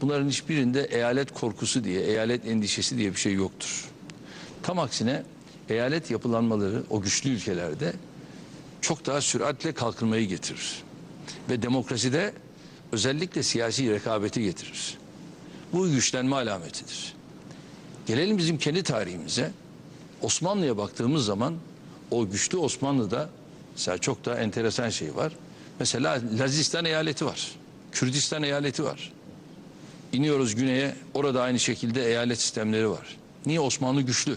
Bunların hiçbirinde eyalet korkusu diye, eyalet endişesi diye bir şey yoktur. Tam aksine eyalet yapılanmaları o güçlü ülkelerde çok daha süratle kalkınmayı getirir. Ve demokraside özellikle siyasi rekabeti getirir. Bu güçlenme alametidir. Gelelim bizim kendi tarihimize. Osmanlı'ya baktığımız zaman o güçlü Osmanlı'da mesela çok da enteresan şey var. Mesela Lazistan eyaleti var. Kürdistan eyaleti var. İniyoruz güneye orada aynı şekilde eyalet sistemleri var. Niye Osmanlı güçlü?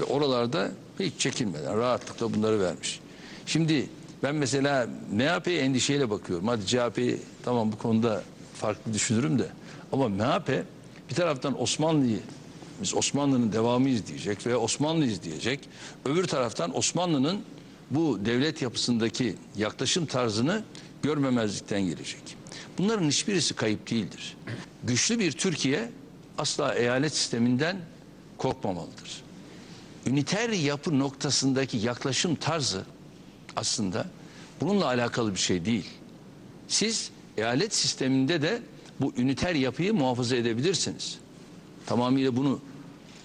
Ve oralarda hiç çekinmeden rahatlıkla bunları vermiş. Şimdi ben mesela MHP'ye endişeyle bakıyorum. Hadi CHP'yi tamam bu konuda farklı düşünürüm de. Ama MHP bir taraftan Osmanlı'yı biz Osmanlı'nın devamıyız diyecek ve Osmanlıyız diyecek. Öbür taraftan Osmanlı'nın bu devlet yapısındaki yaklaşım tarzını görmemezlikten gelecek. Bunların hiçbirisi kayıp değildir. Güçlü bir Türkiye asla eyalet sisteminden korkmamalıdır. Üniter yapı noktasındaki yaklaşım tarzı aslında bununla alakalı bir şey değil. Siz eyalet sisteminde de bu üniter yapıyı muhafaza edebilirsiniz. Tamamıyla bunu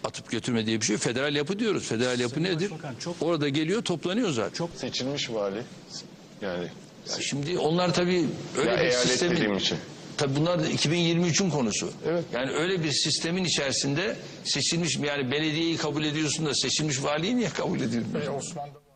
atıp götürme diye bir şey. Federal yapı diyoruz. Federal yapı Sayın nedir? Başbakan, çok- Orada geliyor toplanıyor zaten. Çok Seçilmiş vali. Yani Şimdi onlar tabii öyle ya bir sistemin için. Tabii bunlar da 2023'ün konusu. Evet. Yani öyle bir sistemin içerisinde seçilmiş yani belediyeyi kabul ediyorsun da seçilmiş valiyi niye kabul ediyorsun? Osmanlı